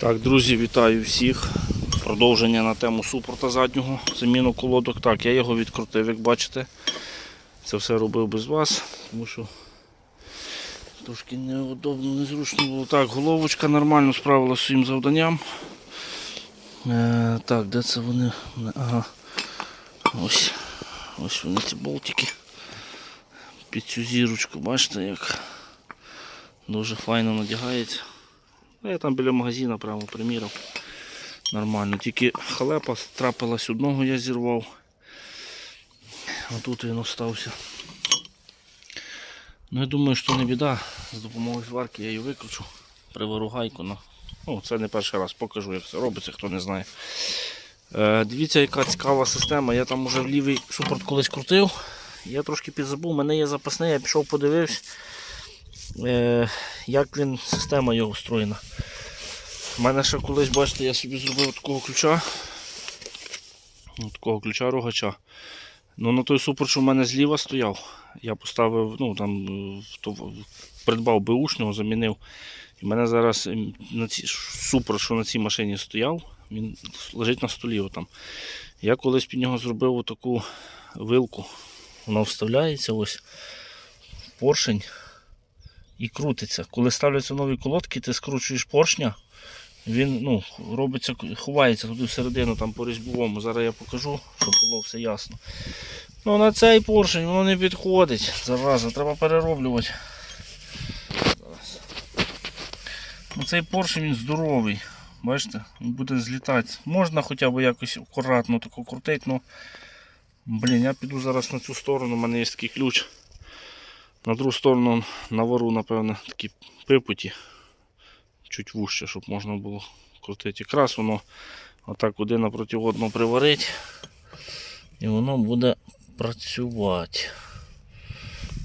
Так, друзі, вітаю всіх. Продовження на тему супорта заднього, заміну колодок. Так, я його відкрутив, як бачите. Це все робив без вас, тому що трошки неудобно, незручно було. Так, головочка нормально справилася своїм завданням. Е, так, де це вони? Ага. Ось. Ось вони ці болтики. Під цю зірочку, бачите, як дуже файно надягається. Ну, Я там біля магазина прямо приміряв. Нормально. Тільки халепа трапилась одного я зірвав. А тут він остався. Ну я думаю, що не біда. З допомогою зварки я її викручу. Привару гайку. На... Ну, це не перший раз покажу, як це робиться, хто не знає. Е, дивіться, яка цікава система. Я там уже лівий супорт колись крутив. Я трошки підзабув, у мене є запасний, я пішов подивився, як він, система його встроєна. У мене ще колись, бачите, я собі зробив такого ключа. Ну, Такого ключа рогача. Ну на той супер, в мене зліва стояв, я поставив, ну там е, то- придбав беушного, замінив. І в мене зараз ем, на ці, супер, що на цій машині стояв, він лежить на столі. Отам. Я колись під нього зробив таку вилку. Вона вставляється ось поршень і крутиться. Коли ставляться нові колодки, ти скручуєш поршня, він ну, робиться, ховається туди всередину там по різьбовому. Зараз я покажу, щоб було все ясно. Ну на цей поршень воно не підходить. Зараза, треба перероблювати. Зараз. Ну, цей поршень він здоровий. Бачите, він буде злітати. Можна хоча б якось акуратно тако крутити, ну блін, я піду зараз на цю сторону, у мене є такий ключ. На другу сторону навору, напевно, такі припуті. Чуть вужче, щоб можна було крутити. Якраз воно отак один напроти одного приварить. І воно буде працювати.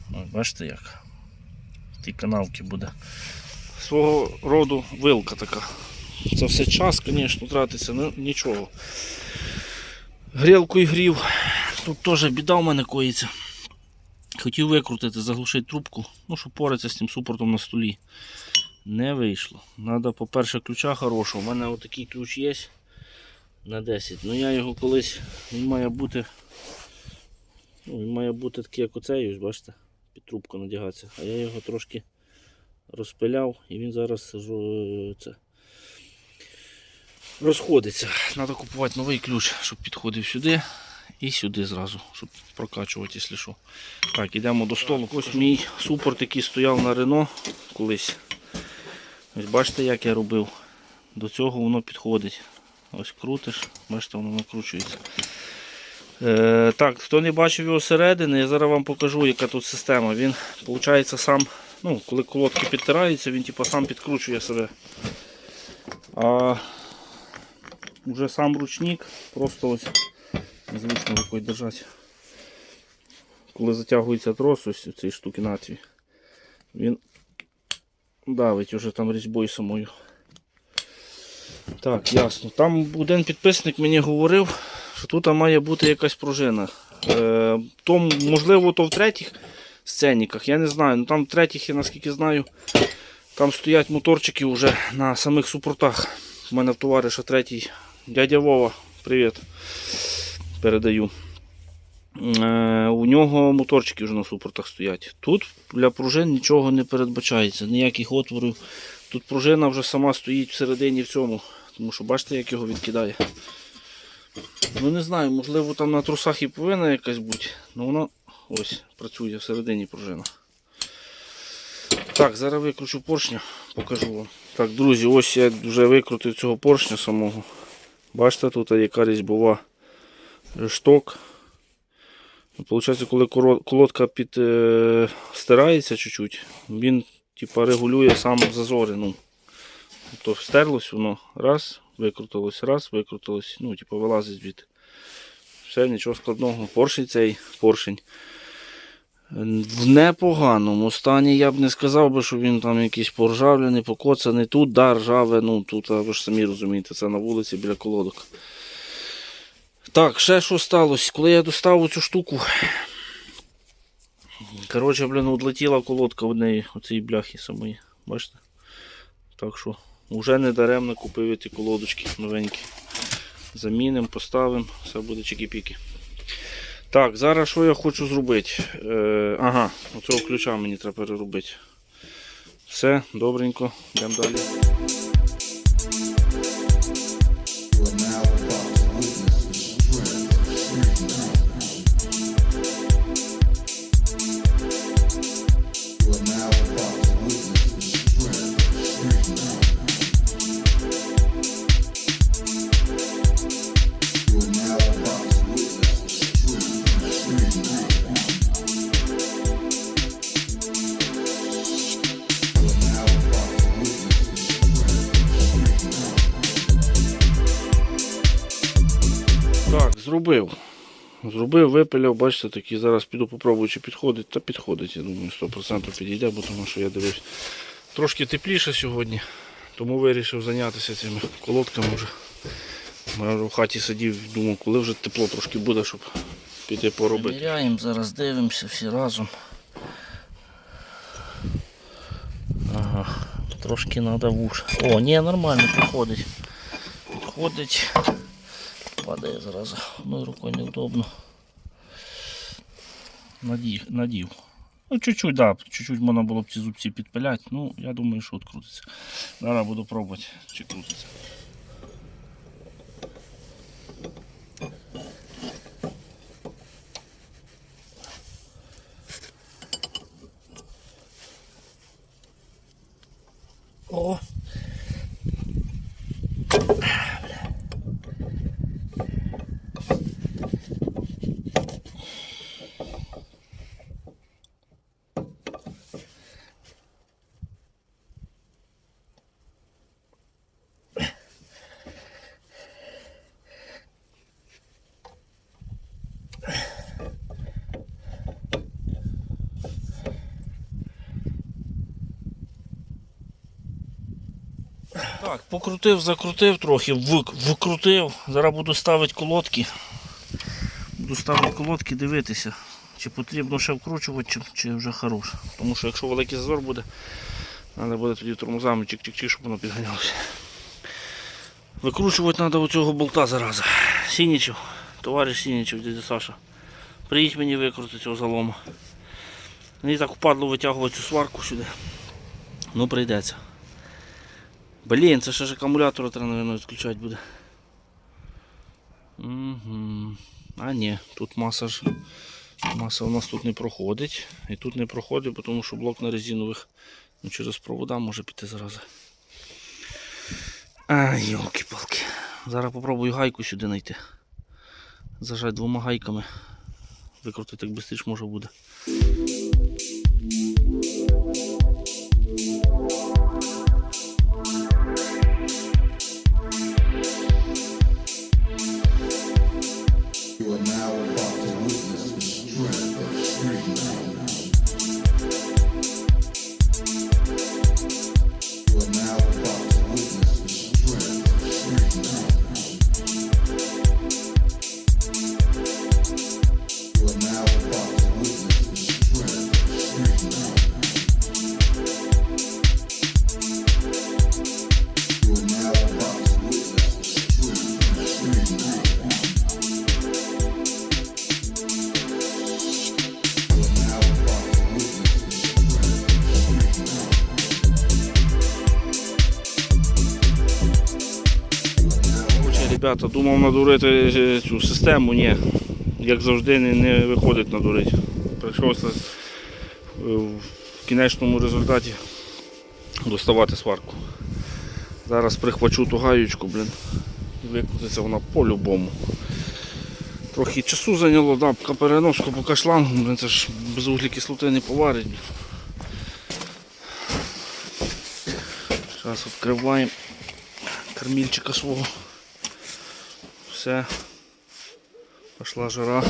Ось, бачите як? В тій канавці буде. Свого роду вилка така. Це все час, звісно, тратиться, ну нічого. Грілку і грів. Тут теж біда в мене коїться. Хотів викрутити, заглушити трубку, ну, щоб поратися з тим супортом на столі. Не вийшло. Надо, по-перше, ключа хорошого. У мене отакий ключ є на 10. Ну я його колись, він має бути. Ну, він має бути такий, як оцей, ось, бачите, під трубку надягатися. А я його трошки розпиляв і він зараз це, розходиться. Треба купувати новий ключ, щоб підходив сюди і сюди зразу, щоб прокачувати, якщо що. Так, йдемо до столу. Ось мій супорт, який стояв на Рено колись. Ось бачите, як я робив. До цього воно підходить. Ось крутиш, бачите, воно накручується. Е, так, хто не бачив його середини, я зараз вам покажу, яка тут система. Він, виходить, сам, ну, коли колодки підтираються, він типу, сам підкручує себе. А вже сам ручник просто ось незручно рукою держати. Коли затягується трос, ось цієї штуки натрій, він давить уже там різьбою самою. Так, ясно. Там один підписник мені говорив, що тут має бути якась пружина. Е, то, можливо, то в третіх сценіках, я не знаю. Ну, там в третіх, я наскільки знаю, там стоять моторчики вже на самих супортах. У мене в товариша третій дядя Вова, привіт. Передаю. Е, у нього моторчики вже на супортах стоять. Тут для пружин нічого не передбачається, ніяких отворів. Тут пружина вже сама стоїть всередині в цьому, тому що бачите, як його відкидає. Ну не знаю, можливо там на трусах і повинна якась бути, але вона ось працює всередині пружина. Так, зараз викручу поршня, покажу вам. Так, друзі, ось я вже викрутив цього поршня самого. Бачите, тут яка різьбова шток. Получається, коли колодка під, е, чуть-чуть, він типа, регулює сам зазори. Ну. Тобто стерлось воно, раз, викрутилось, раз, викрутилось, ну, типу, вилазить звідти. Все, нічого складного. Поршень цей поршень. В непоганому стані я б не сказав би, що він там якийсь поржавлений, покоцаний. Тут да, ржаве, ну тут, а ви ж самі розумієте, це на вулиці біля колодок. Так, ще що сталося? Коли я достав цю штуку. Коротше, блін, одлетіла колодка в неї, оцій бляхи самої. Бачите? Так що Уже не даремно купив ті колодочки новенькі. Замінимо, поставимо, все буде чики-піки. Так, зараз що я хочу зробити? Е, ага, оцього ключа мені треба переробити. Все, добренько, йдемо далі. Зробив. Зробив, випиляв, бачите, такий зараз піду попробую, чи підходить, та підходить, я думаю, 100% підійде, бо тому що я дивився. Трошки тепліше сьогодні, тому вирішив зайнятися цими колодками вже. Я в хаті сидів, думав, коли вже тепло трошки буде, щоб піти поробити. Міряємо, зараз дивимося всі разом. Ага, трошки треба вуш. О, ні, нормально підходить. Підходить. Падає зразу. Одною рукою неудобно. Надів. надів. Ну, чуть-чуть, да, чуть-чуть можна було б ці зубці підпиляти. Ну, я думаю, що відкрутиться. Зараз буду пробувати, чи крутиться. Так, покрутив, закрутив трохи, вик- викрутив. Зараз буду ставити колодки. Буду ставити колодки, дивитися, чи потрібно ще вкручувати, чи, чи вже хорош. Тому що якщо великий зазор буде, треба буде тоді тормозами чик-чик-чик, щоб воно підганялося. Викручувати треба оцього болта зараза. Сінічів, товариш Сінічів, дядя Саша. Приїдь мені викрути цього залому. Мені так впадло витягувати цю сварку сюди. Ну прийдеться. Блін, це ще ж акумулятор треба, мабуть, відключати буде. Угу. А ні, тут маса ж. Маса у нас тут не проходить. І тут не проходить, тому що блок на резинових ну, через провода може піти зразу. А, йолки-палки. Зараз попробую гайку сюди знайти. Зажать двома гайками. Викрутити як швидше може буде. Короче, думав надурити е, цю систему, ні. Як завжди не, не виходить надурити. Прийшлося е, в кінечному результаті доставати сварку. Зараз прихвачу ту гаючку, блін. І викрутиться вона по-любому. Трохи часу зайняло, да, переноску, поки шлангу, блін, це ж без вуглекислоти не поварить. Зараз відкриваємо кормільчика свого. Все. Пішла жара.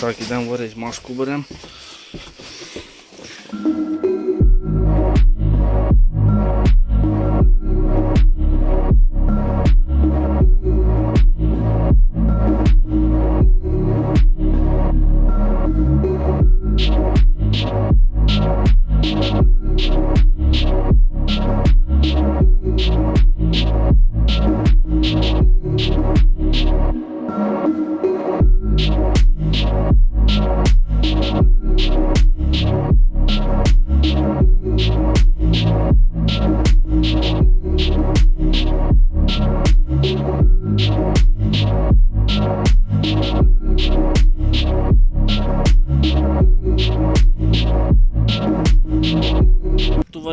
Так, ідемо варити, маску беремо.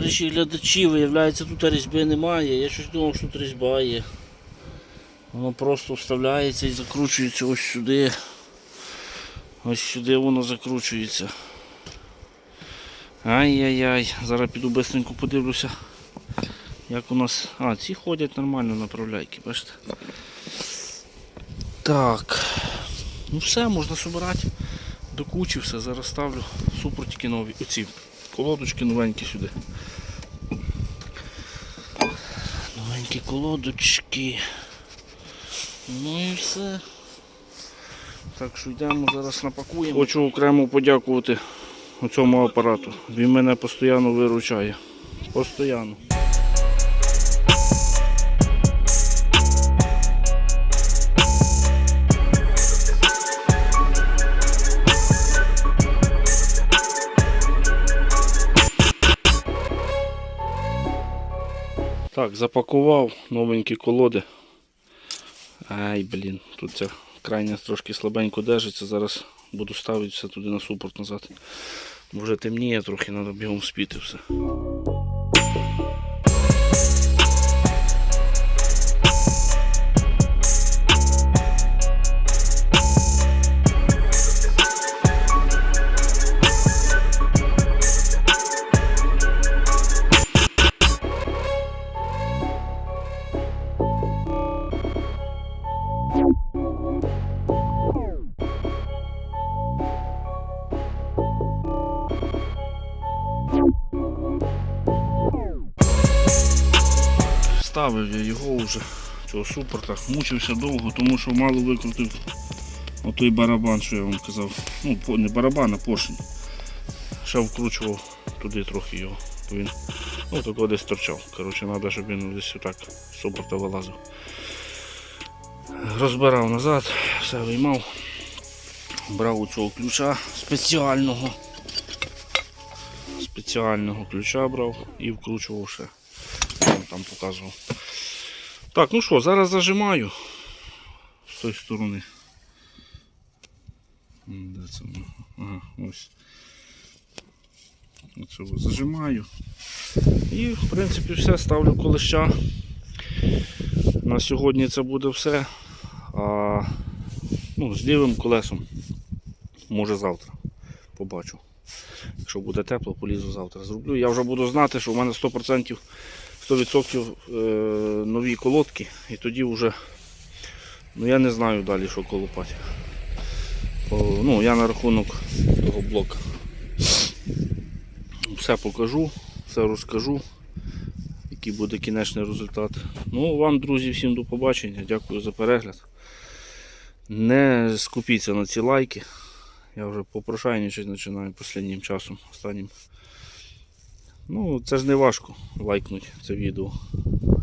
Наші глядачі, виявляється, тут різьби немає. Я щось думав, що тут різьба є. Воно просто вставляється і закручується ось сюди. Ось сюди воно закручується. Ай-яй-яй, зараз піду бистренько подивлюся. Як у нас. А, ці ходять нормально направляйки, бачите? Так. Ну все, можна собирати. До кучі все, зараз ставлю супротики нові. Оці колодочки новенькі сюди. Новенькі колодочки. Ну і все. Так що йдемо зараз напакуємо. Хочу окремо подякувати цьому апарату. Він мене постійно виручає. Постоянно. Так, запакував новенькі колоди. Ай, блін, тут ця крайня трошки слабенько держиться. Зараз буду ставити все туди на супорт назад. Вже темніє трохи, треба бігом спіти все. Ставив я його вже, цього супорта. Мучився довго, тому що мало викрутив отой барабан, що я вам казав. Ну, не барабан, а поршень. Ще вкручував туди трохи його. Він ну, тако десь торчав. Коротше, треба, щоб він десь отак з супорта вилазив. Розбирав назад, все виймав. Брав у цього ключа спеціального. Спеціального ключа брав і вкручував ще. Там, показував. Так, ну що, зараз зажимаю з тої сторони. Де це воно? Ага, ось. Оце зажимаю. І в принципі все, ставлю колища. На сьогодні це буде все. А ну, з лівим колесом. Може завтра. Побачу. Якщо буде тепло, полізу завтра. Зроблю. Я вже буду знати, що в мене 100% 100% е, нові колодки і тоді вже ну, я не знаю далі, що колупати. Ну, я на рахунок того блока. Все покажу, все розкажу, який буде кінечний результат. Ну, вам, друзі, всім до побачення. Дякую за перегляд. Не скупіться на ці лайки. Я вже попрошайничать починаю останнім часом. Останнім. Ну, це ж не важко лайкнути це відео.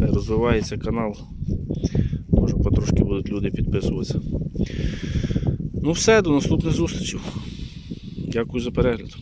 Розвивається канал. Може потрошки будуть люди підписуватися. Ну все, до наступних зустрічей. Дякую за перегляд.